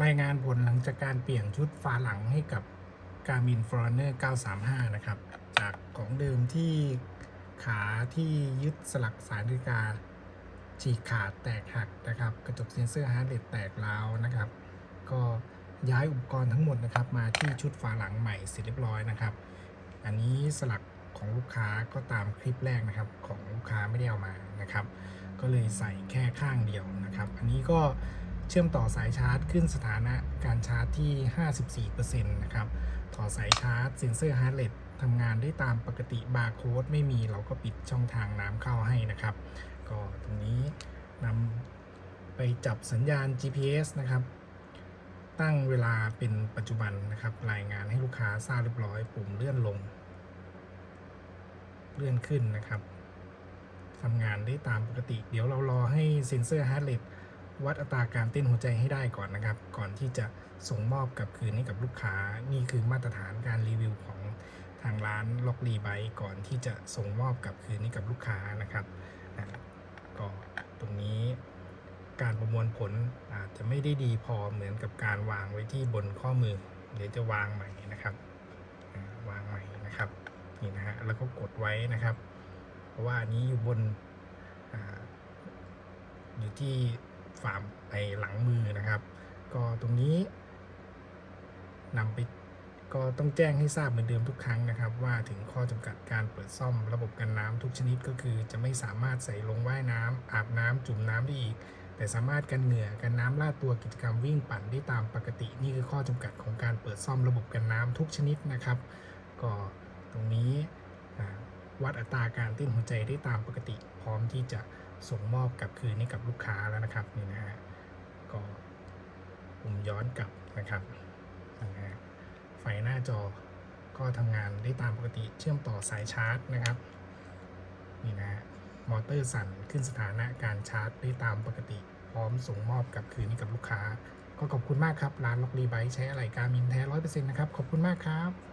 รายงานผลหลังจากการเปลี่ยนชุดฝาหลังให้กับ Garmin Forerunner 935 นะครับ จากของเดิมที่ขาที่ยึดสลักสายนาฬิกา ฉีกขาดแตกหักนะครับ กระจกเซ็นเซอร์ฮาร์ดเรทแตกร้าวนะครับ ก็ย้ายอุปกรณ์ทั้งหมดนะครับ มาที่ชุดฝาหลังใหม่เสร็จเรียบร้อยนะครับ อันนี้สลักของลูกค้าก็ตามคลิปแรกนะครับ ของลูกค้าไม่ได้เอามานะครับ ก็เลยใส่แค่ข้างเดียวนะครับ อันนี้ก็ เชื่อมต่อสายชาร์จขึ้นสถานะการชาร์จที่ 54%นะครับต่อสายชาร์จเซ็นเซอร์ฮาร์ดเรททำงานได้ตามปกติบาร์โค้ดไม่มีเราก็ปิดช่องทางน้ำเข้าให้นะครับ ก็ตรงนี้นำไปจับสัญญาณ GPS นะครับ ตั้งเวลาเป็นปัจจุบันนะครับ รายงานให้ลูกค้าทราบเรียบร้อย ปุ่มเลื่อนลง เลื่อนขึ้นนะครับทำงานได้ตามปกติ เดี๋ยวเรารอให้เซ็นเซอร์ฮาร์ดเรท วัดอัตราการเต้นหัวใจให้ได้ก่อนนะครับ ก่อนที่จะส่งมอบกับคืนให้กับลูกค้า นี่คือมาตรฐานการรีวิวของทางร้านล็อกรีไบก่อนที่จะส่งมอบกับคืนให้กับลูกค้านะครับอ่าก็ตรงนี้การประมวลผลอาจจะไม่ได้ดีพอเหมือนกับการวางไว้ที่บนข้อมือ เดี๋ยวจะวางใหม่นะครับวางใหม่นะครับนี่นะฮะแล้วก็กดไว้นะครับ เพราะว่านี้อยู่บนออยู่ที่ ฝ่าไอหลังมือนะครับ ก็ตรงนี้นำไปก็ต้องแจ้งให้ทราบเหมือนเดิมทุกครั้งนะครับ ว่าถึงข้อจำกัดการเปิดซ่อมระบบกันน้ำทุกชนิดก็คือ จะไม่สามารถใส่ลงว่ายน้ำอาบน้ำจุ่มน้ำได้อีก แต่สามารถกันเหงื่อกันน้ำลาดตัวกิจกรรมวิ่งปั่นได้ตามปกติ นี่คือข้อจำกัดของการเปิดซ่อมระบบกันน้ำทุกชนิดนะครับ ก็ตรงนี้ วัดอัตราการเต้นหัวใจได้ตามปกติ พร้อมที่จะส่งมอบกลับคืนให้กับลูกค้าแล้วนะครับนี่นะฮะก็ปุ่มย้อนกลับนะครับนะฮะไฟหน้าจอก็ทำงานได้ตามปกติเชื่อมต่อสายชาร์จนะครับนี่นะฮะมอเตอร์สั่นขึ้นสถานะการชาร์จได้ตามปกติ พร้อมส่งมอบกลับคืนให้กับลูกค้า ก็ขอบคุณมากครับ ร้านล็อกรีไบใช้อะไรการมินแท้ร้อยเปอร์เซ็นต์นะครับ ขอบคุณมากครับ